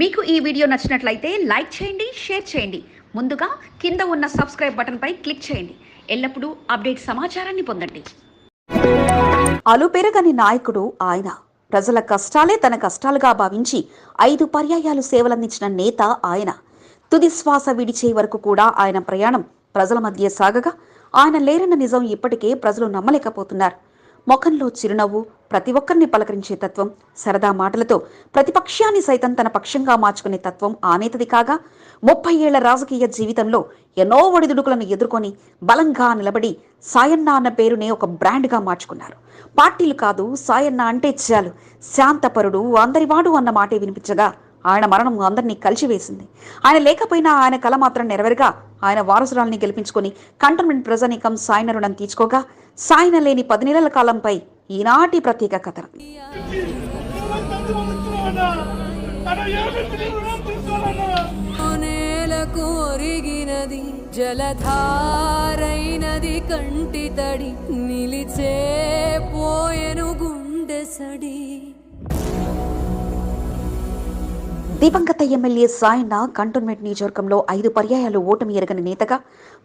మీకు ఈ వీడియో నచ్చినట్లయితే లైక్ చేయండి షేర్ చేయండి. ముందుగా కింద ఉన్న సబ్స్క్రైబ్ బటన్పై క్లిక్ చేయండి. ఎల్లప్పుడూ అప్డేట్ సమాచారాన్ని పొందండి. అలుపెరగని నాయకుడు ఆయన. ప్రజల కష్టాలే తన కష్టాలుగా భావించి ఐదు పర్యాయాలు సేవలందించిన నేత ఆయన. తుది శ్వాస విడిచే వరకు కూడా ఆయన ప్రయాణం ప్రజల మధ్య సాగగా ఆయన లేరన్న నిజం ఇప్పటికే ప్రజలు నమ్మలేకపోతున్నారు. ముఖంలో చిరునవ్వు ప్రతి ఒక్కరిని పలకరించే తత్వం సరదా మాటలతో ప్రతిపక్షాన్ని సైతం తన పక్షంగా మార్చుకునే తత్వం ఆనేతది కాగా ముప్పై ఏళ్ళ రాజకీయ జీవితంలో ఎన్నో ఒడిదుడుకులను ఎదుర్కొని బలంగా నిలబడి సాయన్న అన్న పేరునే ఒక బ్రాండ్గా మార్చుకున్నారు. పార్టీలు కాదు సాయన్న అంటే చాలు శాంతపరుడు అందరివాడు అన్న మాటే వినిపించగా ఆయన మరణం అందరినీ కలిసివేసింది. ఆయన లేకపోయినా ఆయన కల మాత్రం నెరవేరగా ఆయన వారసురాల్ని గెలిపించుకొని కంటోన్మెంట్ ప్రజానీకం సాయన రుణం తీర్చుకోగా సాయన లేని పది నెలల కాలంపై ఈనాటి ప్రత్యేక కథ. కోరిగినది ఒరిగినది జలధారైనది కంటి తడి నిలిచే పోయెను గుండె సడి. దివంగత ఎమ్మెల్యే సాయన్న కంటోన్మెంట్ నియోజకవర్గంలో ఐదు పర్యాయాలు ఓటమి ఎరగని నేతగా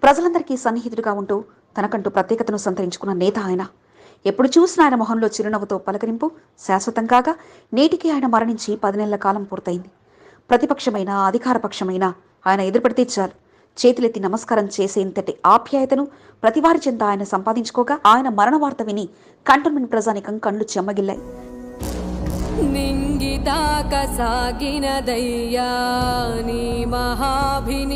ప్రజలందరికీ సన్నిహితుడిగా ఉంటూ తనకంటూ ప్రత్యేకతను సంతరించుకున్న నేత ఆయన. ఎప్పుడు చూసినా ఆయన మొహంలో చిరునవ్వుతో పలకరింపు శాశ్వతం కాగా నేటికి ఆయన మరణించి పది నెలల కాలం పూర్తయింది. ప్రతిపక్షమైన అధికారపక్షమైన ఆయన ఎదురుపడితే చాలు. చేతులెత్తి నమస్కారం చేసేంతటి ఆప్యాయతను ప్రతివారి చెంత ఆయన సంపాదించుకోగా ఆయన మరణ వార్త విని కంటోన్మెంట్ ప్రజానికం కళ్ళు చెమ్మగిల్లాయి. నింగితాక సాగినదయ్యా నీ మహాభినిష్క్రమణం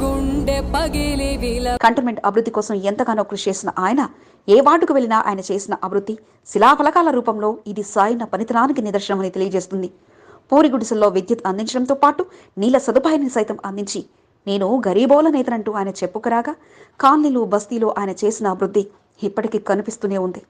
గుండె పగిలి విల. కంటోన్మెంట్ అభివృద్ధి కోసం ఎంతగానో కృషి చేసిన ఆయన ఏ వార్డుకు వెళ్ళినా ఆయన చేసిన అభివృద్ధి శిలాఫలకాల రూపంలో ఇది సాయిన పనితనానికి నిదర్శనమని తెలియజేస్తుంది. పూరి గుడిసెల్లో విద్యుత్ అందించడంతో పాటు నీళ్ళ సదుపాయాన్ని సైతం అందించి నేను గరీబోల నేతనంటూ ఆయన చెప్పుకురాగా కాలనీలు బస్తీలో ఆయన చేసిన అభివృద్ధి ఇప్పటికీ కనిపిస్తూనే ఉంది.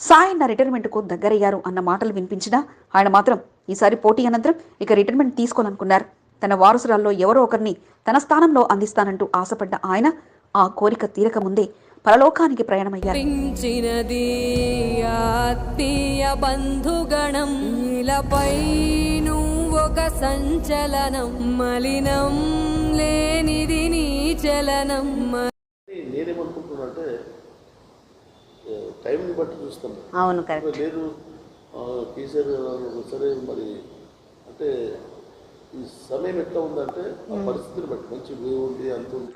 సాయన్న రిటైర్మెంట్కు దగ్గరయ్యారు అన్న మాటలు వినిపించినా ఆయన మాత్రం ఈసారి పోటీ అనంతరం ఇక రిటైర్మెంట్ తీసుకోవాలనుకున్నారు. తన వారసురాల్లో ఎవరో ఒకరిని తన స్థానంలో అందిస్తానంటూ ఆశపడ్డ ఆయన ఆ కోరిక తీరక ముందే పరలోకానికి ప్రయాణమయ్యారు. పించినది ఆత్మీయ బంధుగణం. ఇలపై నువ్వొక సంచలనం. మలినం లేనిది నీ చలనం. నేనేమనుకుంటున్నా అంటే టైంని బట్టి చూస్తాం. అవును కరెక్ట్. లేదు సరే మరి అంటే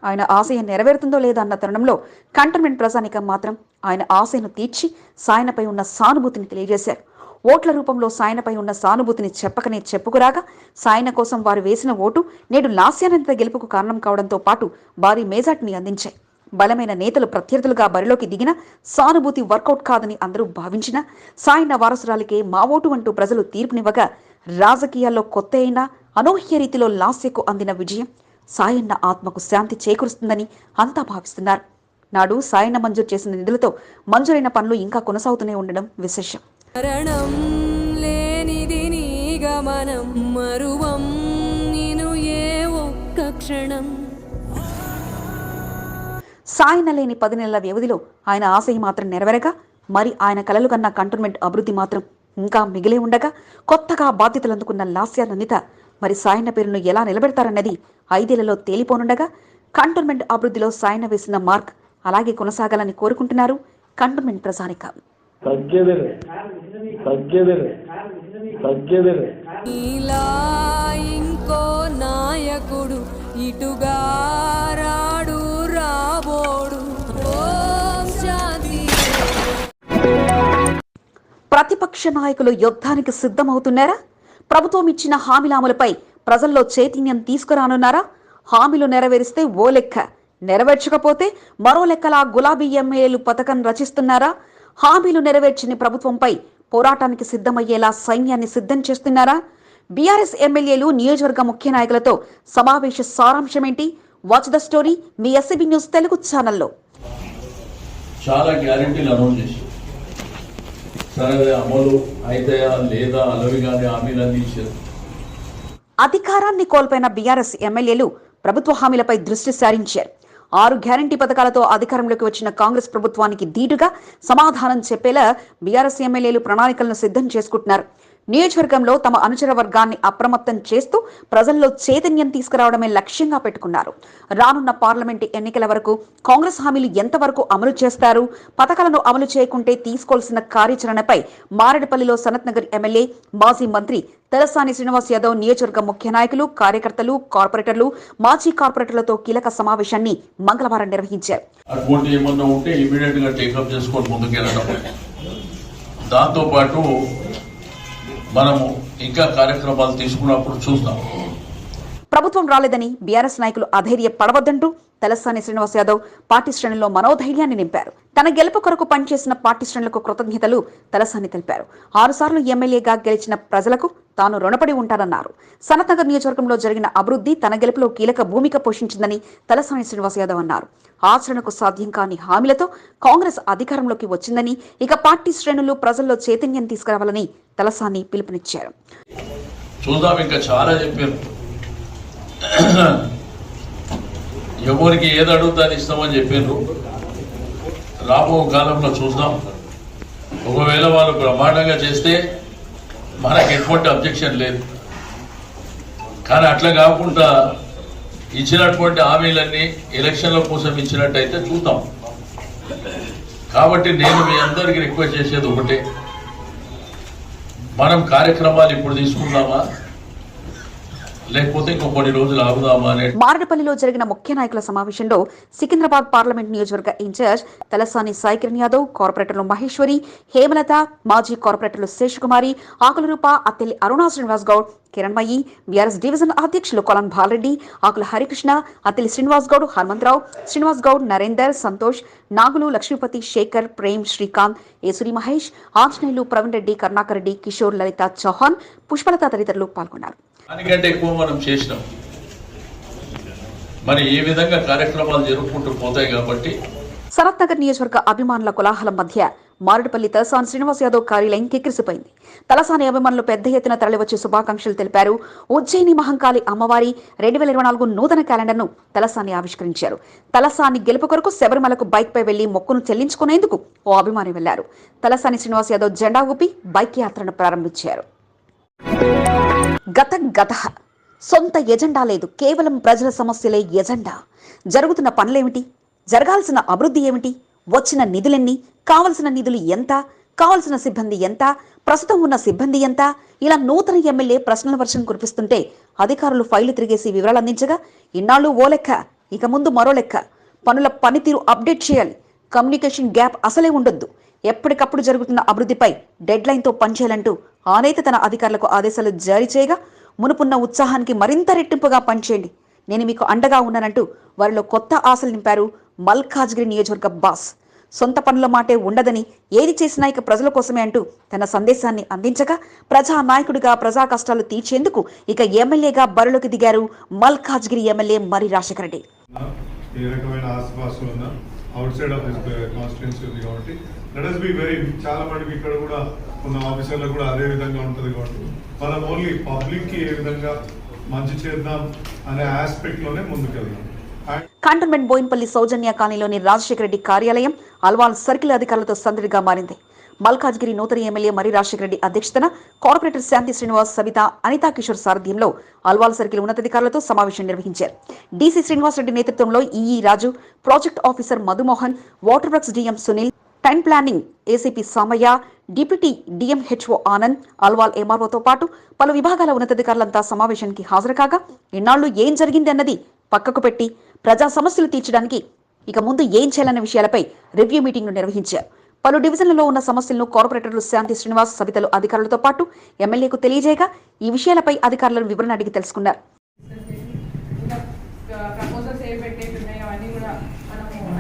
ఆయన ఆశయం నెరవేరుతుందో లేదా అన్న తరుణంలో కంటోన్మెంట్ ప్రజానికం మాత్రం ఆయన ఆశను తీర్చి సాయనపై ఉన్న సానుభూతిని తెలియజేశారు. ఓట్ల రూపంలో సాయనపై ఉన్న సానుభూతిని చెప్పకనే చెప్పుకురాగా సాయన కోసం వారు వేసిన ఓటు నేడు లాస్యానంత గెలుపుకు కారణం కావడంతో పాటు భారీ మేజార్టీని అందించాయి. బలమైన నేతలు ప్రత్యర్థులుగా బరిలోకి దిగిన సానుభూతి వర్కౌట్ కాదని అందరూ భావించిన సాయన్న వారసురాలికే మా ఓటు అంటూ ప్రజలు తీర్పునివ్వగా రాజకీయాల్లో కొత్త అయినా అనూహ్య రీతిలో లాస్యకు అందిన విజయం సాయన్న ఆత్మకు శాంతి చేకూరుస్తుందని అంతా భావిస్తున్నారు. నాడు సాయన్న మంజూరు చేసిన నిధులతో మంజూరైన పనులు ఇంకా కొనసాగుతూనే ఉండడం విశేషం. గమనం మరువం నిను ఏ ఒక్క క్షణం సాయన లేని పది నెలల వ్యవధిలో ఆయన ఆశయం మాత్రం నెరవేరగా మరి ఆయన కలలు కన్న కంటోన్మెంట్ అభివృద్ధి మాత్రం ఇంకా మిగిలే ఉండగా కొత్తగా బాధ్యతలు అందుకున్న లాస్య నందిత మరి సాయన పేరును ఎలా నిలబెడతారన్నది ఐదేళ్ళలో తేలిపోనుండగా కంటోన్మెంట్ అభివృద్ధిలో సాయన వేసిన మార్క్ అలాగే కొనసాగాలని కోరుకుంటున్నారు కంటోన్మెంట్ ప్రజానిక ఇలా ఇంకో నాయకుడు ఇటుగా ప్రతిపక్ష నాయకులు యుద్ధానికి సిద్ధమవుతున్నారా? ప్రభుత్వం ఇచ్చిన హామీలాములపై ప్రజల్లో చైతన్యం తీసుకురానున్నారా? హామీలు నెరవేరిస్తే ఓ లెక్క నెరవేర్చకపోతే మరో లెక్కలా గులాబీ ఎమ్మెల్యేలు పథకం రచిస్తున్నారా? హామీలు నెరవేర్చని ప్రభుత్వంపై పోరాటానికి సిద్ధమయ్యేలా సైన్యాన్ని సిద్ధం చేస్తున్నారా? బీఆర్ఎస్ ఎమ్మెల్యేలు నియోజకవర్గ ముఖ్య నాయకులతో సమావేశ సారాంశం ఏంటి వాచ్ ద స్టోరీ మీ ఎస్సీబీ న్యూస్ తెలుగు ఛానల్లో. చాలా గ్యారెంటీలు అనౌన్స్ చేశారు. సరే అమలు అవుతాయా లేదా అలవి కానీ అధికారాన్ని కోల్పోయిన బీఆర్ఎస్ ఎమ్మెల్యేలు ప్రభుత్వ హామీలపై దృష్టి సారించారు. ఆరు గ్యారంటీ పథకాలతో అధికారంలోకి వచ్చిన కాంగ్రెస్ ప్రభుత్వానికి ధీటుగా సమాధానం చెప్పేలా బీఆర్ఎస్ ఎమ్మెల్యేలు ప్రణాళికలను సిద్ధం చేసుకుంటున్నారు. నియోజకవర్గంలో తమ అనుచర వర్గాన్ని అప్రమత్తం చేస్తూ ప్రజల్లో చైతన్యం తీసుకురావడమే లక్ష్యంగా పెట్టుకున్నారు. రానున్న పార్లమెంటు ఎన్నికల వరకు కాంగ్రెస్ హామీలు ఎంతవరకు అమలు చేస్తారు? పథకాలను అమలు చేయకుంటే తీసుకోవాల్సిన కార్యాచరణపై మారేడుపల్లిలో సనత్ నగర్ ఎమ్మెల్యే మాజీ మంత్రి తలసాని శ్రీనివాస్ యాదవ్ నియోజకవర్గ ముఖ్య నాయకులు కార్యకర్తలు కార్పొరేటర్లు మాజీ కార్పొరేటర్లతో కీలక సమావేశాన్ని మంగళవారం నిర్వహించారు. అటువంటి మనము ఇంకా కార్యక్రమాలు తీసుకున్నప్పుడు చూస్తాం. ప్రభుత్వం రాలేదని బీఆర్ఎస్ నాయకులు అధైర్య పడవద్దంటూ తలసాని శ్రీనివాస్ యాదవ్ పార్టీ శ్రేణుల్లో మనోధైర్యాన్ని నింపారు. తన గెలుపు కొరకు పనిచేసిన పార్టీ శ్రేణులకు కృతజ్ఞతలు తలసాని తెలిపారు. ఆరుసార్లు ఎమ్మెల్యేగా గెలిచిన ప్రజలకు తాను రుణపడి ఉంటానన్నారు. సనత్నగర్ నియోజకవర్గంలో జరిగిన అభివృద్ధి తన గెలుపులో కీలక భూమిక పోషించిందని తలసాని శ్రీనివాస్ యాదవ్ అన్నారు. ఆచరణకు సాధ్యం కాని హామీలతో కాంగ్రెస్ అధికారంలోకి వచ్చిందని ఇక పార్టీ శ్రేణులు ప్రజల్లో చైతన్యం తీసుకురావాలని తలసాని పిలుపునిచ్చారు. చూద్దాం ఇంకా చాలా చెప్పారు. ఎవరికి ఏది అడుగుతా ఇస్తామని చెప్పారు రాబో కాలంలో చూద్దాం. ఒకవేళ వాళ్ళు బ్రహ్మాండంగా చేస్తే మనకు ఎటువంటి అబ్జెక్షన్ లేదు. కానీ అట్లా కాకుండా ఇచ్చినటువంటి హామీలన్నీ ఎలక్షన్ల కోసం ఇచ్చినట్టయితే చూద్దాం. కాబట్టి నేను మీ అందరికీ రిక్వెస్ట్ చేసేది ఒకటే. మనం కార్యక్రమాలు ఇప్పుడు తీసుకుందామా? లేకపోతే ఇంకో కొన్ని రోజులు ఆగుదామా అనే. మారడపల్లిలో జరిగిన ముఖ్య నాయకుల సమావేశంలో సికింద్రాబాద్ పార్లమెంట్ నియోజకవర్గ ఇన్ఛార్జ్ తలసాని సాయి కిరణ్ యాదవ్ కార్పొరేటర్లు మహేశ్వరి హేమలత మాజీ కార్పొరేటర్లు శేషకుమారి ఆకులరూప అత్తెల్లి అరుణా శ్రీనివాస్ గౌడ్ కిరణ్మయి బీఆర్ఎస్ డివిజన్ అధ్యక్షులు కొలం బాలరెడ్డి ఆకుల హరికృష్ణ అత్తెల్లి శ్రీనివాస్ గౌడ్ హనుమంతరావు శ్రీనివాస్ గౌడ్ నరేందర్ సంతోష్ నాగులు లక్ష్మీపతి శేఖర్ ప్రేమ్ శ్రీకాంత్ ఏసురి మహేష్ ఆంజనేయులు ప్రవీణ్ రెడ్డి కరుణాకర్ రెడ్డి కిషోర్ లలిత చౌహాన్ పుష్పలత తదితరులు పాల్గొన్నారు. దానికంటే ఎక్కువ మనం చేసినాం. మరి ఈ విధంగా కార్యక్రమాలు జరుపుకుంటూ పోతాయి కాబట్టి శరత్ నగర్ నియోజకవర్గ అభిమానుల కోలాహలం మధ్య మారుడుపల్లి తలసాని శ్రీనివాస్ యాదవ్ కార్యాలయం కిక్కిరిసిపోయింది. తలసాని అభిమానులు పెద్ద ఎత్తున తరలివచ్చి శుభాకాంక్షలు తెలిపారు. ఉజ్జయిని మహంకాళి అమ్మవారి రెండు వేల ఇరవై నాలుగు నూతన క్యాలెండర్ను తలసాని ఆవిష్కరించారు. తలసాని గెలుపు కొరకు శబరిమలకు బైక్ పై వెళ్ళి మొక్కును చెల్లించుకునేందుకు ఓ అభిమాని వెళ్ళారు. తలసాని శ్రీనివాస్ యాదవ్ జెండా ఊపి బైక్ యాత్రను ప్రారంభించారు. గత గత. సొంత ఎజెండా లేదు. కేవలం ప్రజల సమస్యలే ఎజెండా. జరుగుతున్న పనులేమిటి? జరగాల్సిన అభివృద్ధి ఏమిటి? వచ్చిన నిధులెన్ని? కావలసిన నిధులు ఎంత? కావలసిన సిబ్బంది ఎంత? ప్రస్తుతం ఉన్న సిబ్బంది ఎంత? ఇలా నూతన ఎమ్మెల్యే ప్రశ్నల వర్షం కురిపిస్తుంటే అధికారులు ఫైలు తిరిగేసి వివరాలు అందించగా ఇన్నాళ్ళు ఓ లెక్క. ఇక ముందు మరో లెక్క. పనుల పనితీరు అప్డేట్ చేయాలి. కమ్యూనికేషన్ గ్యాప్ అసలే ఉండొద్దు. ఎప్పటికప్పుడు జరుగుతున్న అభివృద్ధిపై డెడ్ లైన్తో పనిచేయాలంటూ ఆ తన అధికారులకు ఆదేశాలు జారీ చేయగా మునుపున్న ఉత్సాహానికి మరింత రెట్టింపుగా పనిచేయండి. నేను మీకు అండగా ఉన్నానంటూ వారిలో కొత్త ఆశలు నింపారు మల్కాజ్గిరి నియోజకవర్గ బాస్. సొంత పనుల మాటే ఉండదని ఏది చేసినా ఇక ప్రజల కోసమే అంటూ తన సందేశాన్ని అందించగా ప్రజా నాయకుడిగా ప్రజా కష్టాలు తీర్చేందుకు ఇక ఎమ్మెల్యేగా బరిలోకి దిగారు మల్కాజ్గిరి ఎమ్మెల్యే మరి Rajasekhara Reddy outside of this constituency ఉంది కాబట్టి లెట్ అస్ బి వెరీ చాలా మటుకు ఇక్కడ కూడా ఉన్న ఆఫీసర్లకు కూడా అదే విధంగా ఉంటుంది కాబట్టి మనం ఓన్లీ పబ్లిక్కి ఏ విధంగా మంచి చేద్దాం అనే ఆస్పెక్ట్లోనే ముందుకెళ్దాం. కంటోన్మెంట్ బోయిన్పల్లి సౌజన్య కాలనీలోని రాజశేఖర రెడ్డి కార్యాలయం అల్వాల్ సర్కిల్ అధికారులతో సందడిగా మారింది. మల్కాజ్గిరి నూతన ఎమ్మెల్యే మరి రాజశేఖర రెడ్డి అధ్యక్షతన కార్పొరేటర్ శాంతి శ్రీనివాస్ సవిత అనితా కిషోర్ సారథ్యంలో అల్వాల్ సర్కిల్ ఉన్నతాధికారులతో సమావేశం నిర్వహించారు. డీసీ శ్రీనివాస్ రెడ్డి నేతృత్వంలో EE Raju project officer Madhumohan water works DM Sunil town planning ACP Samaiah deputy DMHO Anand Alwal ఎంఆర్ఓతో పాటు పలు విభాగాల ఉన్నతాధికారులంతా సమావేశానికి హాజరు కాగా ఇన్నాళ్ళు ఏం జరిగింది అన్నది పక్కకు పెట్టి ప్రజా సమస్యలు తీర్చడానికి ఇక ముందు ఏం చేయాలన్న విషయాలపై రివ్యూ మీటింగ్ను నిర్వహించారు. పలు డివిజన్లలో ఉన్న సమస్యలను కార్పొరేటర్లు శాంతి శ్రీనివాస్ సవితలు అధికారులతో పాటు ఎమ్మెల్యేకు తెలియజేయగా ఈ విషయాలపై అధికారులను వివరణ అడిగి తెలుసుకున్నారు.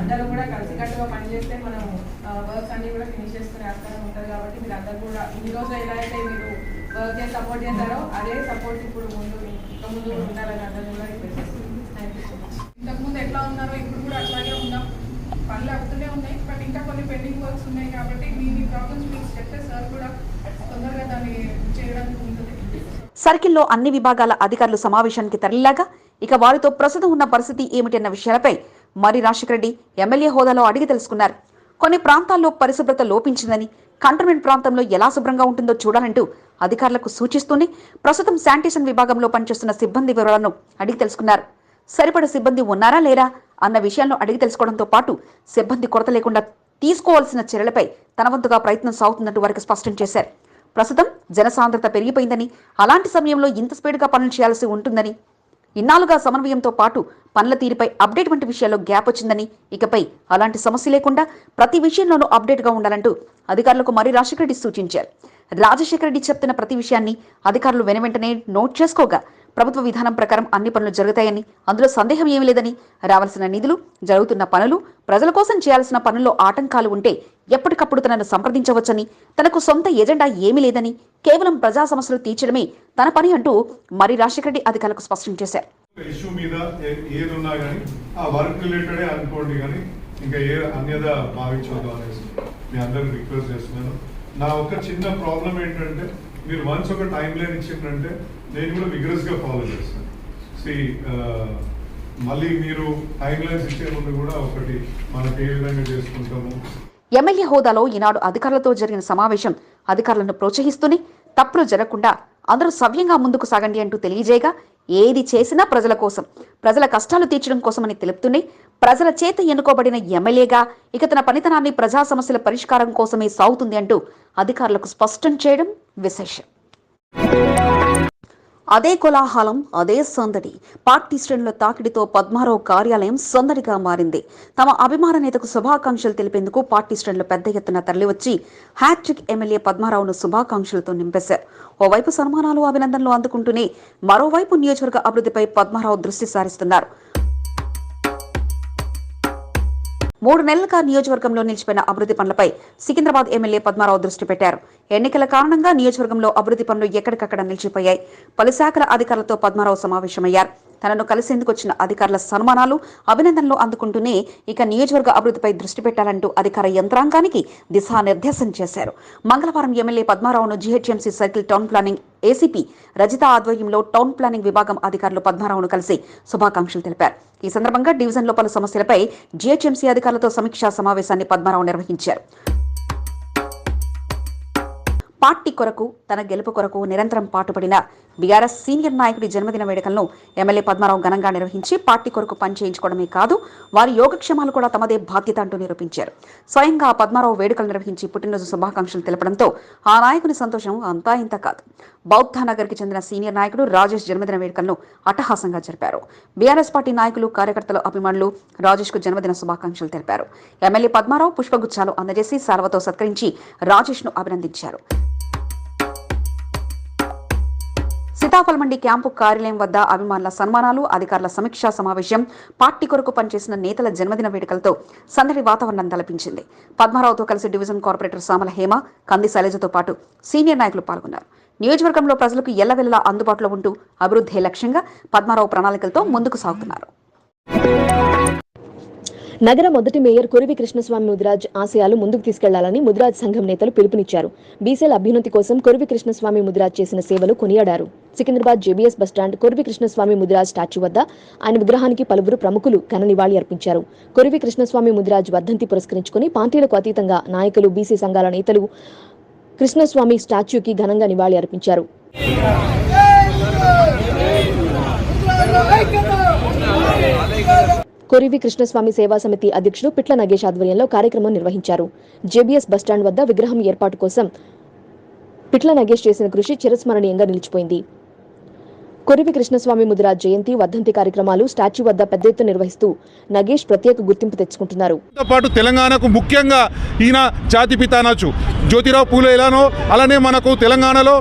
అందరూ కూడా కలిసికట్టుగా పనిచేస్తే వర్క్స్ అన్ని కూడా ఫినిష్ చేసుకునే ఆస్కారం ఉంటుంది కాబట్టి మీరు అందరూ కూడా ఎలా అయితే మీరు వర్క్ చేసి సపోర్ట్ చేశారో అదే సపోర్ట్ ఇప్పుడు ముందు ఇంకా ముందు ఉండాలని అందరూ కూడా రిక్వెస్ట్ ఇంతకుముందు ఎట్లా ఉన్నారో ఇప్పుడు కూడా అట్లాగే ఉన్నాం పనులు అవుతూనే ఉన్నాయి. బట్ ఇంకా కొన్ని పెండింగ్ వర్క్స్ ఉన్నాయి కాబట్టి మీ ప్రాబ్లమ్స్ మీకు చెప్తే సార్ కూడా తొందరగా దాన్ని చేయడానికి ఉంటుంది. సర్కిల్లో అన్ని విభాగాల అధికారులు సమావేశానికి తరలిలాగా ఇక వారితో ప్రస్తుతం ఉన్న పరిస్థితి ఏమిటన్న విషయాలపై మరి రాజశేఖర రెడ్డి ఎమ్మెల్యే హోదాలో అడిగి తెలుసుకున్నారు. కొన్ని ప్రాంతాల్లో పరిశుభ్రత లోపించిందని కంటోన్మెంట్ ప్రాంతంలో ఎలా శుభ్రంగా ఉంటుందో చూడాలంటూ అధికారులకు సూచిస్తూనే ప్రస్తుతం శానిటేషన్ విభాగంలో పనిచేస్తున్న సిబ్బంది వివరాలను అడిగి తెలుసుకున్నారు. సరిపడ సిబ్బంది ఉన్నారా లేరా అన్న విషయాలను అడిగి తెలుసుకోవడంతో పాటు సిబ్బంది కొరత లేకుండా తీసుకోవాల్సిన చర్యలపై తన వంతుగా ప్రయత్నం సాగుతున్నట్టు వారికి స్పష్టం చేశారు. ప్రస్తుతం జనసాంద్రత పెరిగిపోయిందని అలాంటి సమయంలో ఇంత స్పీడ్గా పనులు చేయాల్సి ఉంటుందని ఇన్నాళ్ళుగా సమన్వయంతో పాటు పనుల తీరుపై అప్డేట్ వంటి విషయాల్లో గ్యాప్ వచ్చిందని ఇకపై అలాంటి సమస్య లేకుండా ప్రతి విషయంలోనూ అప్డేట్గా ఉండాలంటూ అధికారులకు మరి రాజశేఖర రెడ్డి సూచించారు. రాజశేఖర రెడ్డి చెప్తున్న ప్రతి విషయాన్ని అధికారులు వెనువెంటనే నోట్ చేసుకోగా ప్రభుత్వ విధానం ప్రకారం అన్ని పనులు జరుగుతాయని అందులో సందేహం ఏమీ లేదని రావాల్సిన నిధులు జరుగుతున్న పనులు ప్రజల కోసం చేయాల్సిన పనుల్లో ఆటంకాలు ఉంటే ఎప్పటికప్పుడు తనను సంప్రదించవచ్చని తనకు సొంత ఎజెండా ఏమీ లేదని కేవలం ప్రజా సమస్యలు తీర్చడమే తన పని అంటూ మరి రాజశేఖర రెడ్డి అధికారులకు స్పష్టం చేశారు. ఇష్యూ మీద కానీ ఆ వర్క్ రిలేటెడే అనుకోండి కానీ ఇంకా ఏ అన్యదా భావించవద్దు అనేసి మీ అందరికి రిక్వెస్ట్ చేస్తున్నాను. నా ఒక చిన్న ప్రాబ్లం ఏంటంటే మీరు వన్స్ ఒక టైం లైన్ ఇచ్చిందంటే నేను కూడా విగ్రెస్గా ఫాలో చేస్తాను. సి uh, మళ్ళీ మీరు టైం లైన్స్ ఇచ్చే ముందు కూడా ఒకటి మనకి ఏ విధంగా చేసుకుంటాము? ఎమ్మెల్యే హోదాలో ఈనాడు అధికారులతో జరిగిన సమావేశం అధికారులను ప్రోత్సహిస్తూనే తప్పులు జరగకుండా అందరూ సవ్యంగా ముందుకు సాగండి అంటూ తెలియజేయగా ఏది చేసినా ప్రజల కోసం ప్రజల కష్టాలు తీర్చడం కోసమని తెలుపుతూనే ప్రజల చేత ఎన్నుకోబడిన ఎమ్మెల్యేగా ఇక తన పనితనాన్ని ప్రజా సమస్యల పరిష్కారం కోసమే సాగుతుంది అంటూ అధికారులకు స్పష్టం చేయడం విశేషం. అదే కోలాహలం అదే సందడి. పార్టీ శ్రేణుల తాకిడితో పద్మారావు కార్యాలయం సందడిగా మారింది. తమ అభిమాన నేతకు శుభాకాంక్షలు తెలిపేందుకు పార్టీ శ్రేణులు పెద్ద ఎత్తున తరలివచ్చి హ్యాట్రిక్ ఎమ్మెల్యే పద్మారావును శుభాకాంక్షలతో నింపేశారు. ఓవైపు సన్మానాలు అభినందనలు అందుకుంటూనే మరోవైపు నియోజకవర్గ అభివృద్ధిపై పద్మారావు దృష్టి సారిస్తున్నారు. మూడు నెలలుగా నియోజకవర్గంలో నిలిచిపోయిన అభివృద్ధి పనులపై సికింద్రాబాద్ ఎమ్మెల్యే పద్మారావు దృష్టి పెట్టారు. ఎన్నికల కారణంగా నియోజకవర్గంలో అభివృద్ధి పనులు ఎక్కడికక్కడ నిలిచిపోయాయి. పలు శాఖల అధికారులతో పద్మారావు సమావేశమయ్యారు. తనను కలిసేందుకు వచ్చిన అధికారుల సన్మానాలు అభినందనలు అందుకుంటూనే ఇక నియోజకవర్గ అభివృద్ధిపై దృష్టి పెట్టాలంటూ అధికార యంత్రాంగానికి దిశానిర్దేశం చేశారు. మంగళవారం MLA పద్మారావును GHMC circle town planning ACP Rajitha ఆధ్వర్యంలో టౌన్ ప్లానింగ్ విభాగం అధికారులు పద్మారావును కలిసి శుభాకాంక్షలు తెలిపారు. ఈ సందర్భంగా డివిజన్లో పలు సమస్యలపై జీహెచ్ఎంసీ అధికారులతో సమీక్షా సమావేశాన్ని పద్మారావు నిర్వహించారు. పార్టీ కొరకు తన గెలుపు కొరకు నిరంతరం పాటుపడిన బీఆర్ఎస్ సీనియర్ నాయకుడి జన్మదిన వేడుకలను ఎమ్మెల్యే పద్మారావు ఘనంగా నిర్వహించి పార్టీ కొరకు పనిచేయించుకోవడమే కాదు వారి యోగక్షేమాలు కూడా తమదే బాధ్యత అంటూ నిరూపించారు. స్వయంగా పద్మారావు వేడుకలు నిర్వహించి పుట్టినరోజు శుభాకాంక్షలు తెలపడంతో ఆ నాయకుని సంతోషం అంతా ఇంత కాదు. బౌద్ధ నగర్కి చెందిన సీనియర్ నాయకుడు రాజేష్ జన్మదిన వేడుకలను అట్టహాసంగా జరిపారు. బీఆర్ఎస్ పార్టీ నాయకులు కార్యకర్తలు అభిమానులు రాజేష్కు జన్మదిన శుభాకాంక్షలు తెలిపారు. ఎమ్మెల్యే పద్మారావు పుష్పగుచ్చాలు అందజేసి సాల్వతో సత్కరించి రాజేష్ను అభినందించారు. సీతాఫలమండి క్యాంపు కార్యాలయం వద్ద అభిమానుల సన్మానాలు అధికారుల సమీక్షా సమావేశం పార్టీ కొరకు పనిచేసిన నేతల జన్మదిన వేడుకలతో సందడి వాతావరణం తలపించింది. పద్మారావుతో కలిసి డివిజన్ కార్పొరేటర్ సామల హేమ కంది శైలజతో పాటు సీనియర్ నాయకులు పాల్గొన్నారు. నియోజకవర్గంలో ప్రజలకు ఎల్లవెల్లలా అందుబాటులో ఉంటూ అభివృద్ధి లక్ష్యంగా పద్మారావు ప్రణాళికలతో ముందుకు సాగుతున్నారు. నగర మొదటి మేయర్ కురివి కృష్ణస్వామి ముదిరాజ్ ఆశయాలు ముందుకు తీసుకెళ్ళాలని ముదిరాజ్ సంఘం నేతలు పిలుపునిచ్చారు బీసీల అభ్యున్నతి కోసం కురివి కృష్ణస్వామి ముదిరాజ్ చేసిన సేవలు కొనియాడారు Secunderabad JBS bus stand Kurivi Krishnaswamy Mudiraj statue వద్ద ఆయన విగ్రహానికి పలువురు ప్రముఖులు ఘన నివాళి అర్పించారు కురివి కృష్ణస్వామి ముదిరాజ్ వర్ధంతి పురస్కరించుకుని పార్టీలకు అతీతంగా నాయకులు బీసీ సంఘాల నేతలు కృష్ణస్వామి స్టాచ్యూకి ఘనంగా నివాళి అర్పించారు కొరివి కృష్ణస్వామి సేవా సమితి అధ్యక్షుడు పిట్ల నగేష్ ఆధ్వర్యంలో కార్యక్రమం నిర్వహించారు. జేబీఎస్ బస్టాండ్ వద్ద విగ్రహం ఏర్పాటు కోసం పిట్ల నగేష్ చేసిన కృషి చిరస్మరణీయంగా నిలిచిపోయింది. కొరివి కృష్ణస్వామి ముదిరాజ్ జయంతి వర్ధంతి కార్యక్రమాలు స్టాచ్యూ వద్ద పెద్ద ఎత్తున నిర్వహిస్తూ నగేష్ ప్రత్యేక గుర్తింపు తెచ్చుకుంటున్నారు. పాటు తెలంగాణకు ముఖ్యంగా ఈయన జాతి అనొచ్చు జ్యోతిరావు పూలే ఎలానో అలానే మనకు తెలంగాణలో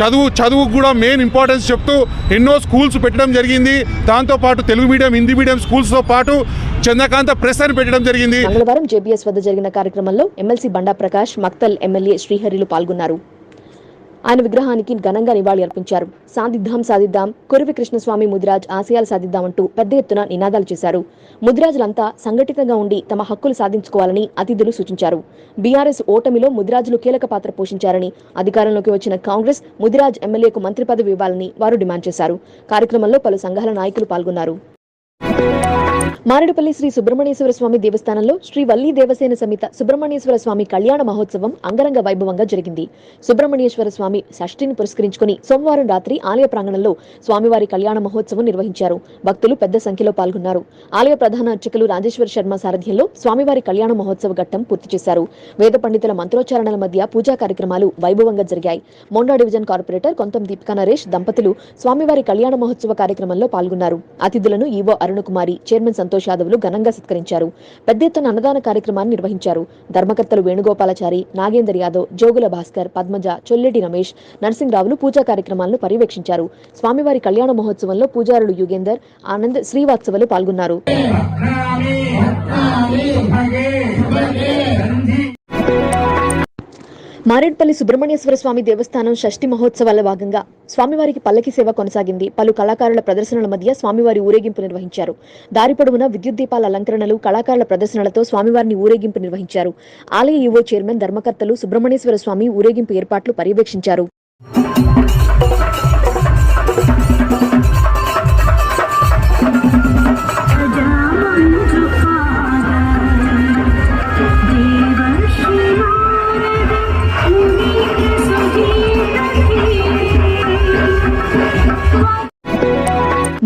చదువు చదువుకు కూడా మెయిన్ ఇంపార్టెన్స్ చెప్తూ ఎన్నో స్కూల్స్ పెట్టడం జరిగింది. దాంతోపాటు తెలుగు మీడియం హిందీ మీడియం స్కూల్స్తో పాటు చంద్రకాంత ప్రెస్ అని పెట్టడం జరిగింది. మంగళవారం జేబీఎస్ వద్ద జరిగిన కార్యక్రమంలో ఎమ్మెల్సీ బండా ప్రకాష్ మక్తల్ ఎమ్మెల్యే శ్రీహరిలు పాల్గొన్నారు. ఆయన విగ్రహానికి ఘనంగా నివాళి అర్పించారు. సాధిద్దాం సాధిద్దాం కొరివి కృష్ణస్వామి ముదిరాజ్ ఆశయాలు సాధిద్దామంటూ పెద్ద ఎత్తున నినాదాలు చేశారు. ముదిరాజులంతా సంఘటితంగా ఉండి తమ హక్కులు సాధించుకోవాలని అతిథులు సూచించారు. బీఆర్ఎస్ ఓటమిలో ముదిరాజులు కీలక పాత్ర పోషించారని అధికారంలోకి వచ్చిన కాంగ్రెస్ ముదిరాజ్ ఎమ్మెల్యేకు మంత్రి పదవి ఇవ్వాలని వారు డిమాండ్ చేశారు. కార్యక్రమంలో పలు సంఘాల నాయకులు పాల్గొన్నారు. మారేడుపల్లి శ్రీ సుబ్రహ్మణ్యేశ్వర స్వామి దేవస్థానంలో శ్రీ వల్లి దేవసేన సమేత సుబ్రహ్మణ్యేశ్వర స్వామి కళ్యాణ మహోత్సవం అంగరంగ వైభవంగా జరిగింది. సుబ్రహ్మణ్యేశ్వర స్వామి షష్ఠిని పురస్కరించుకుని సోమవారం రాత్రి ఆలయ ప్రాంగణంలో స్వామివారి కళ్యాణ మహోత్సవం నిర్వహించారు. భక్తులు పెద్ద సంఖ్యలో పాల్గొన్నారు. ఆలయ ప్రధాన అర్చకులు రాజేశ్వర శర్మ సారథ్యంలో స్వామివారి కళ్యాణ మహోత్సవ ఘట్టం పూర్తి చేశారు. వేద పండితుల మంత్రోచ్చారణల మధ్య పూజా కార్యక్రమాలు వైభవంగా జరిగాయి. మోండా డివిజన్ కార్పొరేటర్ కొంతం దీపికా నరేష్ దంపతులు స్వామివారి కళ్యాణ మహోత్సవ కార్యక్రమంలో పాల్గొన్నారు. అతిథులను ఈవో అరుణకుమారి చైర్మన్ సంతోష్ యాదవ్లు ఘనంగా సత్కరించారు. పెద్ద ఎత్తున అన్నదాన కార్యక్రమాన్ని నిర్వహించారు. ధర్మకర్తలు వేణుగోపాలాచారి నాగేందర్ యాదవ్ జోగుల భాస్కర్ పద్మజ చొల్లెటి రమేష్ నరసింహరావులు పూజా కార్యక్రమాలను పర్యవేక్షించారు. స్వామివారి కళ్యాణ మహోత్సవంలో పూజారులు యుగేందర్ ఆనంద్ శ్రీవాత్సవలు పాల్గొన్నారు. మారేడ్పల్లి సుబ్రహ్మణ్యేశ్వర స్వామి దేవస్థానం షష్ఠి మహోత్సవాల భాగంగా స్వామివారికి పల్లకి సేవ కొనసాగింది. పలు కళాకారుల ప్రదర్శనల మధ్య స్వామివారి ఊరేగింపు నిర్వహించారు. దారి పొడవునా విద్యుత్ దీపాల అలంకరణలు కళాకారుల ప్రదర్శనలతో స్వామివారిని ఊరేగింపు నిర్వహించారు. ఆలయ ఈవో చైర్మన్ ధర్మకర్తలు సుబ్రహ్మణ్యేశ్వర స్వామి ఊరేగింపు ఏర్పాట్లు పర్యవేక్షించారు.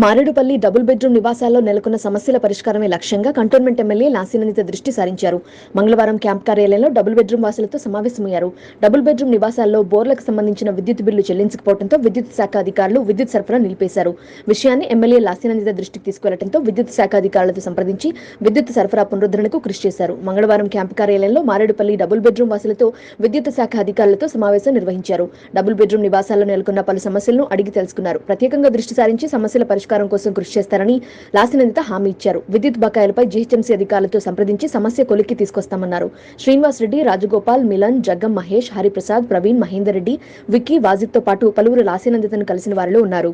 మారేడుపల్లి డబుల్ బెడ్రూమ్ నివాసాల్లో నెలకొన్న సమస్యల పరిష్కారమే లక్ష్యంగా కంటోన్మెంట్ ఎమ్మెల్యే లాసినందిత దృష్టి సారించారు. మంగళవారం క్యాంప్ కార్యాలయంలో డబుల్ బెడ్రూమ్ వాసులతో సమావేశమయ్యారు. డబుల్ బెడ్రూమ్ నివాసాల్లో బోర్లకు సంబంధించిన విద్యుత్ బిల్లు చెల్లించకపోవడంతో విద్యుత్ శాఖ అధికారులు విద్యుత్ సరఫరా నిలిపేశారు. విషయాన్ని ఎమ్మెల్యే లాసినందిత దృష్టికి తీసుకెళ్ళడంతో విద్యుత్ శాఖ అధికారులతో సంప్రదించి విద్యుత్ సరఫరా పునరుద్ధరణకు కృషి చేశారు. మంగళవారం క్యాంప్ కార్యాలయంలో మారేడుపల్లి డబుల్ బెడ్రూమ్ వాసులతో విద్యుత్ శాఖ అధికారులతో సమావేశం నిర్వహించారు. డబుల్ బెడ్రూమ్ నివాసాల్లో నెలకొన్న పలు సమస్యలను అడిగి తెలుసుకున్నారు. ప్రత్యేకంగా దృష్టి సారించి సమస్యల పరిష్కారం కోసం కృషి చేస్తారని లాసినందిత హామీ ఇచ్చారు. విద్యుత్ బకాయిలపై జీహెచ్ఎంసీ అధికారులతో సంప్రదించి సమస్య కొలిక్కి తీసుకొస్తామన్నారు. శ్రీనివాస్ రెడ్డి రాజగోపాల్ మిలన్ జగ్గం మహేష్ హరిప్రసాద్ ప్రవీణ్ మహేందర్ రెడ్డి విక్కీ వాజిత్తో పాటు పలువురు లాసినందితను కలిసిన వారిలో ఉన్నారు.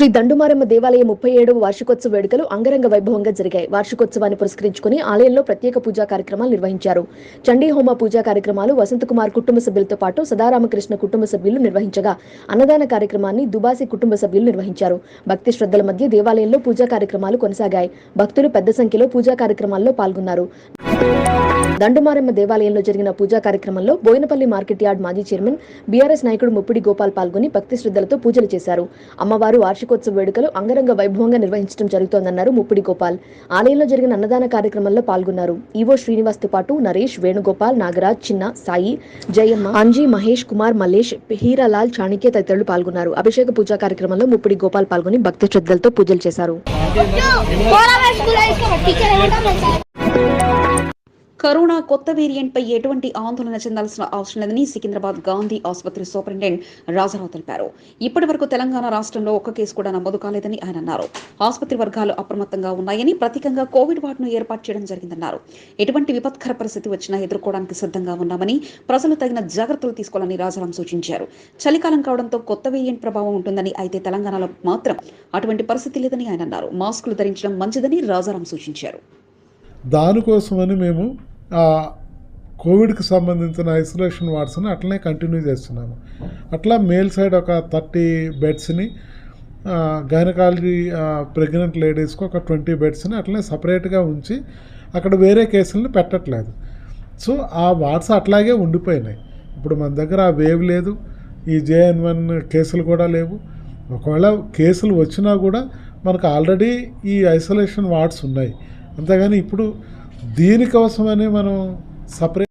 శ్రీ దండుమారమ్మ దేవాలయ ముప్పై ఏడవ వార్షికోత్సవ వేడుకలు అంగరంగ వైభవంగా జరిగాయి. వార్షికోత్సవాన్ని పురస్కరించుకుని ఆలయంలో ప్రత్యేక పూజా కార్యక్రమాలు నిర్వహించారు. చండీ హోమ పూజా కార్యక్రమాలు వసంతకుమార్ కుటుంబ సభ్యులతో పాటు సదారామకృష్ణ కుటుంబ సభ్యులు నిర్వహించగా అన్నదాన కార్యక్రమాన్ని దుబాసి కుటుంబ సభ్యులు నిర్వహించారు. భక్తి శ్రద్ధల మధ్య దేవాలయంలో పూజా కార్యక్రమాలు కొనసాగాయి. భక్తులు పెద్ద సంఖ్యలో పూజా కార్యక్రమాల్లో పాల్గొన్నారు. దండుమారమ్మ దేవాలయంలో జరిగిన పూజా కార్యక్రమంలో బోయినపల్లి మార్కెట్ యార్డ్ మాజీ చైర్మన్ బీఆర్ఎస్ నాయకుడు ముప్పిడి గోపాల్ పాల్గొని భక్తి శ్రద్ధలతో పూజలు చేశారు అమ్మవారు వార్షికోత్సవ వేడుకలు అంగరంగ వైభవంగా నిర్వహించడం జరుగుతోందన్నారు ముప్పిడి గోపాల్ ఆలయంలో జరిగిన అన్నదాన కార్యక్రమంలో పాల్గొన్నారు ఈవో శ్రీనివాస్తో పాటు నరేష్ వేణుగోపాల్ నాగరాజ్ చిన్న సాయి జయమ్మ అంజీ మహేష్ కుమార్ మల్లేష్ హీరాలాల్ చాణిక్య తదితరులు పాల్గొన్నారు అభిషేక పూజా కార్యక్రమంలో ముప్పిడి గోపాల్ పాల్గొని భక్తి శ్రద్ధలతో పూజలు చేశారు కరోనా కొత్త వేరియంట్ పై ఎటువంటి ఆందోళన చెందాల్సిన అవసరం లేదని సికింద్రాబాద్ గాంధీ ఆసుపత్రి సూపరింటెండెంట్ రాజారావు తెలిపారు. ఇప్పటి వరకు తెలంగాణ రాష్ట్రంలో ఒక్క కేసు కూడా నమోదు కాలేదని ఆయన అన్నారు. ఆసుపత్రి వర్గాలు అప్రమత్తంగా ఉన్నాయని ప్రత్యేకంగా కోవిడ్ వార్డును ఏర్పాటు చేయడం జరిగిందన్నారు. ఎటువంటి విపత్కర పరిస్థితి వచ్చినా ఎదుర్కోవడానికి సిద్ధంగా ఉన్నామని ప్రజలు తగిన జాగ్రత్తలు తీసుకోవాలని రాజారాం సూచించారు. చలికాలం కావడంతో కొత్త వేరియంట్ ప్రభావం ఉంటుందని అయితే తెలంగాణలో మాత్రం అటువంటి పరిస్థితి లేదని ఆయన అన్నారు. మాస్కులు ధరించడం మంచిదని రాజారాం సూచించారు. దానికోసమని మేము కోవిడ్కి సంబంధించిన ఐసోలేషన్ వార్డ్స్ని అట్లనే కంటిన్యూ చేస్తున్నాము. అట్లా మేల్ సైడ్ ఒక థర్టీ బెడ్స్ని గైనకాలజీ ప్రెగ్నెంట్ లేడీస్కి ఒక ట్వంటీ బెడ్స్ని అట్లనే సపరేట్గా ఉంచి అక్కడ వేరే కేసులను పెట్టట్లేదు. సో ఆ వార్డ్స్ అట్లాగే ఉండిపోయినాయి. ఇప్పుడు మన దగ్గర ఆ వేవ్ లేదు. ఈ జేఎన్ వన్ కేసులు కూడా లేవు. ఒకవేళ కేసులు వచ్చినా కూడా మనకు ఆల్రెడీ ఈ ఐసోలేషన్ వార్డ్స్ ఉన్నాయి. అంతేగాని ఇప్పుడు దీనికోసమని మనం సపరేట్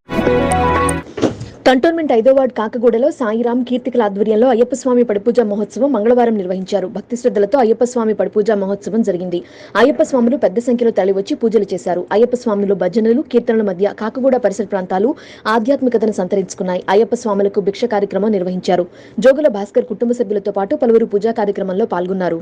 కంటోన్మెంట్ ఐదో కాకగూడలో సాయిరాం కీర్తికల ఆధ్వర్యంలో అయ్యప్ప స్వామి పడిపూజ మహోత్సవం మంగళవారం నిర్వహించారు. భక్తి శ్రద్ధలతో అయ్యప్ప స్వామి పడిపూజ మహోత్సవం జరిగింది. అయ్యప్ప స్వాములు పెద్ద సంఖ్యలో తరలివచ్చి పూజలు చేశారు. అయ్యప్ప స్వాములు భజనలు కీర్తనల మధ్య కాకగూడ పరిసర ప్రాంతాలు ఆధ్యాత్మికతను సంతరించుకున్నాయి. అయ్యప్ప స్వాములకు భిక్ష కార్యక్రమం నిర్వహించారు. జోగుల భాస్కర్ కుటుంబ సభ్యులతో పాటు పలువురు పూజా కార్యక్రమంలో పాల్గొన్నారు.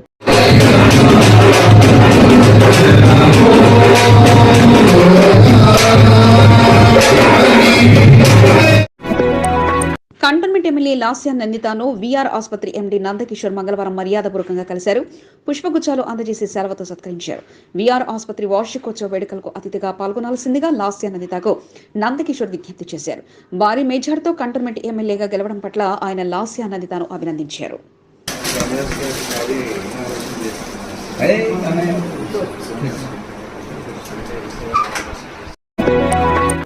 కంటోన్మెంట్ ఎమ్మెల్యే లాస్యా నందితాను వీఆర్ ఆసుపత్రి ఎండీ నందకిషోర్ మంగళవారం మర్యాదపూర్వకంగా కలిశారు. పుష్పగుచ్చాలు అందజేసి సేవతో సత్కరించారు. వీఆర్ ఆసుపత్రి వార్షికోత్సవ వేడుకలకు అతిథిగా పాల్గొనాల్సిందిగా లాస్యా నందితకు నందకిషోర్ విజ్ఞప్తి చేశారు. భారీ మెజార్తో కంటోన్మెంట్ ఎమ్మెల్యేగా గెలవడం పట్ల ఆయన లాస్యా నందితాను అభినందించారు.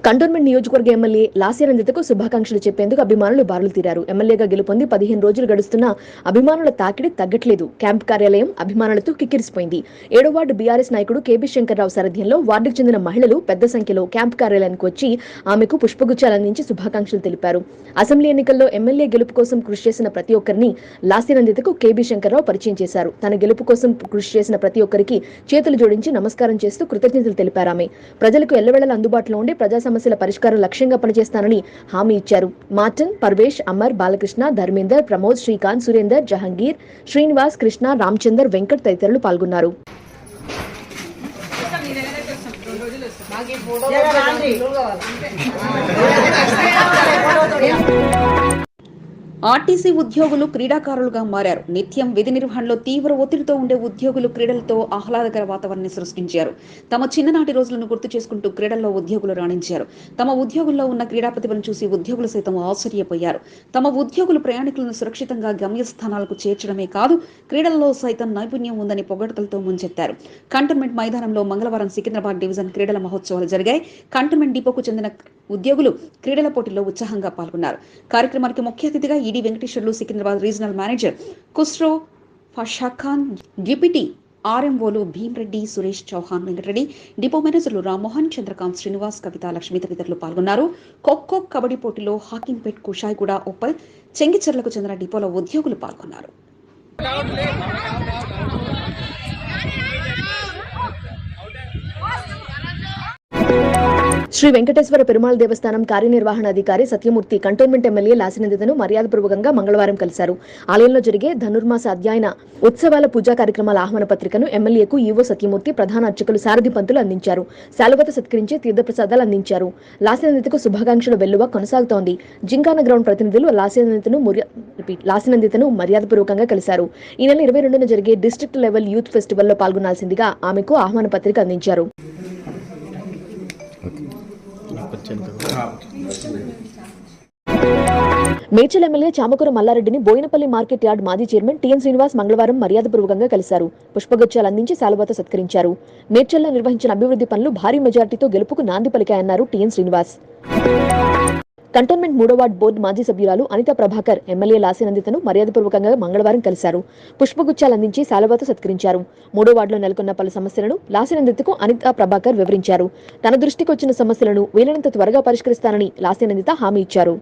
కంటోన్మెంట్ నియోజకవర్గ ఎమ్మెల్యే లాస్యానందితకు శుభాకాంక్షలు చెప్పేందుకు అభిమానులు బారులు తీరారు. ఎమ్మెల్యేగా గెలుపొంది పదిహేను రోజులు గడుస్తున్న అభిమానుల తాకిడి తగ్గట్లేదు. క్యాంప్ కార్యాలయం అభిమానులతో కిక్కిరిసిపోయింది. ఏడో వార్డు బీఆర్ఎస్ నాయకుడు కేబీ శంకర్రావు సారథ్యంలో వార్డుకు చెందిన మహిళలు పెద్ద సంఖ్యలో క్యాంప్ కార్యాలయానికి వచ్చి ఆమెకు పుష్పగుచ్చాలు అందించి శుభాకాంక్షలు తెలిపారు. అసెంబ్లీ ఎన్నికల్లో ఎమ్మెల్యే గెలుపు కోసం కృషి చేసిన ప్రతి ఒక్కరిని లాస్యానందితకు కేబీ శంకర్రావు పరిచయం చేశారు. తన గెలుపు కోసం కృషి చేసిన ప్రతి ఒక్కరికి చేతులు జోడించి నమస్కారం చేస్తూ కృతజ్ఞతలు తెలిపారు ఆమె. ప్రజలకు ఎల్లవేళలా అందుబాటులో ఉండే ప్రజా సమస్యల పరిష్కారం లక్ష్యంగా పనిచేస్తానని హామీ ఇచ్చారు. మార్టన్ పర్వేష్ అమర్ బాలకృష్ణ ధర్మేందర్ ప్రమోద్ శ్రీకాంత్ సురేందర్ జహంగీర్ శ్రీనివాస్ కృష్ణ రామచందర్ వెంకట్ తదితరులు పాల్గొన్నారు. ఆర్టీసీ ఉద్యోగులు క్రీడాకారులుగా మారారు. నిత్యం విధి నిర్వహణలో తీవ్ర ఒత్తిడితో ఉండే ఉద్యోగులు క్రీడలతో ఆహ్లాదకర వాతావరణాన్ని సృష్టించారు. తమ చిన్ననాటి రోజులను గుర్తు చేసుకుంటూ క్రీడల్లో ఉద్యోగులు రాణించారు. తమ ఉద్యోగుల్లో ఉన్న క్రీడా ప్రతిభను చూసి ఉద్యోగులు సైతం ఆశ్చర్యపోయారు. తమ ఉద్యోగులు ప్రయాణికులను సురక్షితంగా గమ్యస్థానాలకు చేర్చడమే కాదు క్రీడల్లో సైతం నైపుణ్యం ఉందని పొగడతలతో ముంచెత్తారు. కంటోన్మెంట్ మైదానంలో మంగళవారం సికింద్రాబాద్ డివిజన్ క్రీడల మహోత్సవాలు జరిగాయి. కంటోన్మెంట్ డిపోకు చెందిన ఉద్యోగులు క్రీడల పోటీల్లో ఉత్సాహంగా పాల్గొన్నారు. కార్యక్రమానికి ముఖ్య అతిథిగా ED Venkateswarlu Secunderabad regional manager Khusro Pashakhan deputy ఆర్ఎంఓలు Bheemreddy Suresh Chauhan Venkatreddy depot మేనేజర్లు రామ్మోహన్ చంద్రకాంత్ శ్రీనివాస్ కవిత లక్ష్మి తదితరులు పాల్గొన్నారు. ఖోఖో కబడ్డీ పోటీలో హాకింపేట్ కుషాయిగూడ ఉప్పల్ చెంగిచెర్లకు చెందిన డిపోల ఉద్యోగులు పాల్గొన్నారు. శ్రీ వెంకటేశ్వర పెరుమాళ్ దేవస్థానం కార్యనిర్వహణాధికారి సత్యమూర్తి కంటోన్మెంట్ ఎమ్మెల్యే లాసినందితను మర్యాదపూర్వకంగా మంగళవారం కలిశారు. ఆలయంలో జరిగే ధనుర్మాస అధ్యయన ఉత్సవాల పూజా కార్యక్రమాల ఆహ్వాన పత్రికను ఎమ్మెల్యేకు ఈవో సత్యమూర్తి ప్రధాన అర్చకులు సారథి పంతులు అందించారు. శాలువత సత్కరించి తీర్థప్రసాదాలు అందించారు. లాసినందితకు శుభాకాంక్షలు వెల్లువ కొనసాగుతోంది. జింకాన గ్రౌండ్ ప్రతినిధులు లాసినందితను లాసినందితను మర్యాదపూర్వకంగా కలిశారు. ఈ నెల ఇరవై రెండున జరిగే డిస్ట్రిక్ట్ లెవెల్ యూత్ ఫెస్టివల్లో పాల్గొనాల్సిందిగా ఆమెకు ఆహ్వాన పత్రిక అందించారు. మేడ్చల్ ఎమ్మెల్యే చామకూర మల్లారెడ్డిని బోయినపల్లి మార్కెట్ యార్డ్ మాజీ చైర్మన్ టీఎన్ శ్రీనివాస్ మంగళవారం మర్యాదపూర్వకంగా కలిశారు. పుష్పగుచ్చాలు అందించి శాలువాత సత్కరించారు. మేడ్చల్లో నిర్వహించిన అభివృద్ధి పనులు భారీ మెజార్టీతో గెలుపుకు నాంది పలికాయన్నారు టీఎన్ శ్రీనివాస్. కంటోన్మెంట్ మూడో వార్డ్ బోర్డు మాజీ సభ్యురాలు అనిత ప్రభాకర్ ఎమ్మెల్యే లాసినందితను మర్యాదపూర్వకంగా మంగళవారం కలిశారు. పుష్పగుచ్చాలు అందించి శాలవాతో సత్కరించారు. మూడో వార్డులో నెలకొన్న పలు సమస్యలను లాసినందితకు అనిత ప్రభాకర్ వివరించారు. తన దృష్టికి వచ్చిన సమస్యలను వీలైనంత త్వరగా పరిష్కరిస్తానని లాసినందిత హామీ ఇచ్చారు.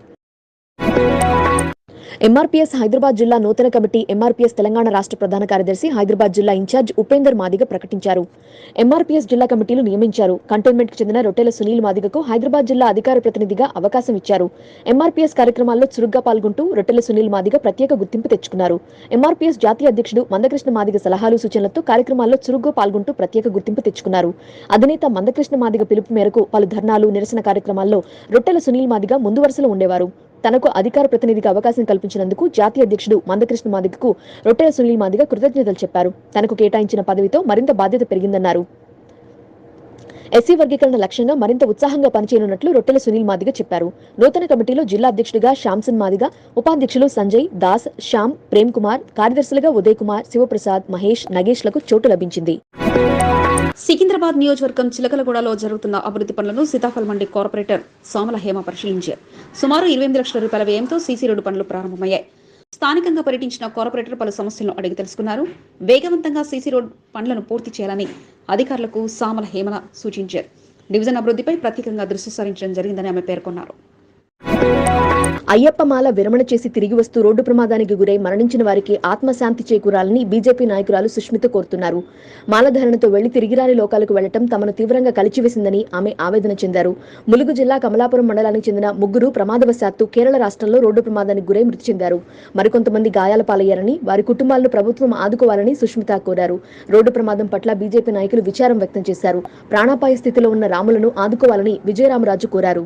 ఎంఆర్పీఎస్ హైదరాబాద్ జిల్లా నూతన కమిటీ ఎంఆర్పీఎస్ తెలంగాణ రాష్ట్ర ప్రధాన కార్యదర్శి హైదరాబాద్ జిల్లా ఇన్ఛార్జ్ ఉపేందర్ మాదిగ ప్రకటించారు. ఎంఆర్పీఎస్ జిల్లా కమిటీలు నియమించారు. కంటోన్మెంట్కు చెందిన రొట్టెల సునీల్ మాదిగకు హైదరాబాద్ జిల్లా అధికార ప్రతినిధిగా అవకాశం ఇచ్చారు. ఎంఆర్పీఎస్ కార్యక్రమాల్లో చురుగ్గా పాల్గొంటూ రొట్టెల సునీల్ మాదిగ ప్రత్యేక గుర్తింపు తెచ్చుకున్నారు. ఎంఆర్పీఎస్ జాతీయ అధ్యక్షుడు మందకృష్ణ మాదిగ సలహాలు సూచనలతో కార్యక్రమాల్లో చురుగ్గా పాల్గొంటూ ప్రత్యేక గుర్తింపు తెచ్చుకున్నారు. అధినేత మందకృష్ణ మాదిగ పిలుపు మేరకు పలు ధర్నాలు నిరసన కార్యక్రమాల్లో రొట్టెల సునీల్ మాదిగ ముందు వరుసలో ఉండేవారు. తనకు అధికార ప్రతినిధికి అవకాశం కల్పించినందుకు జాతీయ అధ్యక్షుడు మందకృష్ణ మాదిగకు రొట్టెల సునీల్ మాదిగ కృతజ్ఞతలు చెప్పారు. తనకు కేటాయించిన పదవితో మరింత బాధ్యత పెరిగిందన్నారు. ఎస్సీ వర్గీకరణ లక్ష్యంగా మరింత ఉత్సాహంగా పనిచేయనున్నట్లు రొట్టెల సునీల్ మాదిగ చెప్పారు. నూతన కమిటీలో జిల్లా అధ్యక్షుడిగా శ్యామ్సన్ మాదిగ ఉపాధ్యక్షులు సంజయ్ దాస్ శ్యామ్ ప్రేమ్ కుమార్ కార్యదర్శులుగా ఉదయ్ కుమార్ శివప్రసాద్ మహేష్ నగేష్లకు చోటు లభించింది. సికింద్రాబాద్ నియోజకవర్గం చిలకలగూడలో జరుగుతున్న అభివృద్ధి పనులను సీతాఫల్ మండి కార్పొరేటర్ సోమల హేమ పరిశీలించారు. సుమారు ఇరవై ఎనిమిది లక్షల రూపాయల వ్యయంతో సీసీ రోడ్డు పనులు ప్రారంభమయ్యాయి. స్థానికంగా పర్యటించిన కార్పొరేటర్ పలు సమస్యలను అడిగి తెలుసుకున్నారు. వేగవంతంగా సీసీ రోడ్ పనులను పూర్తి చేయాలని అధికారులకు సామల హేమల సూచించారు. డివిజన్ అభివృద్ధిపై ప్రత్యేకంగా దృష్టి సారించడం జరిగిందని ఆమె పేర్కొన్నారు. అయ్యప్పమాల విరమణ చేసి తిరిగి వస్తూ రోడ్డు ప్రమాదానికి గురై మరణించిన వారికి ఆత్మశాంతి చేకూరాలని బీజేపీ నాయకురాలు సుష్మిత కోరుతున్నారు. మాలధారణతో వెళ్ళి తిరిగిరాని లోకాలకు వెళ్ళటం తమను తీవ్రంగా కలిచివేసిందని ఆమె ఆవేదన చెందారు. ములుగు జిల్లా కమలాపురం మండలానికి చెందిన ముగ్గురు ప్రమాదవశాత్తు కేరళ రాష్ట్రంలో రోడ్డు ప్రమాదానికి గురై మృతి చెందారు. మరికొంతమంది గాయాల పాలయ్యారని వారి కుటుంబాలను ప్రభుత్వం ఆదుకోవాలని సుష్మిత కోరారు. రోడ్డు ప్రమాదం పట్ల బీజేపీ నాయకులు విచారం వ్యక్తం చేశారు. ప్రాణాపాయ స్థితిలో ఉన్న రాములను ఆదుకోవాలని విజయరామరాజు కోరారు.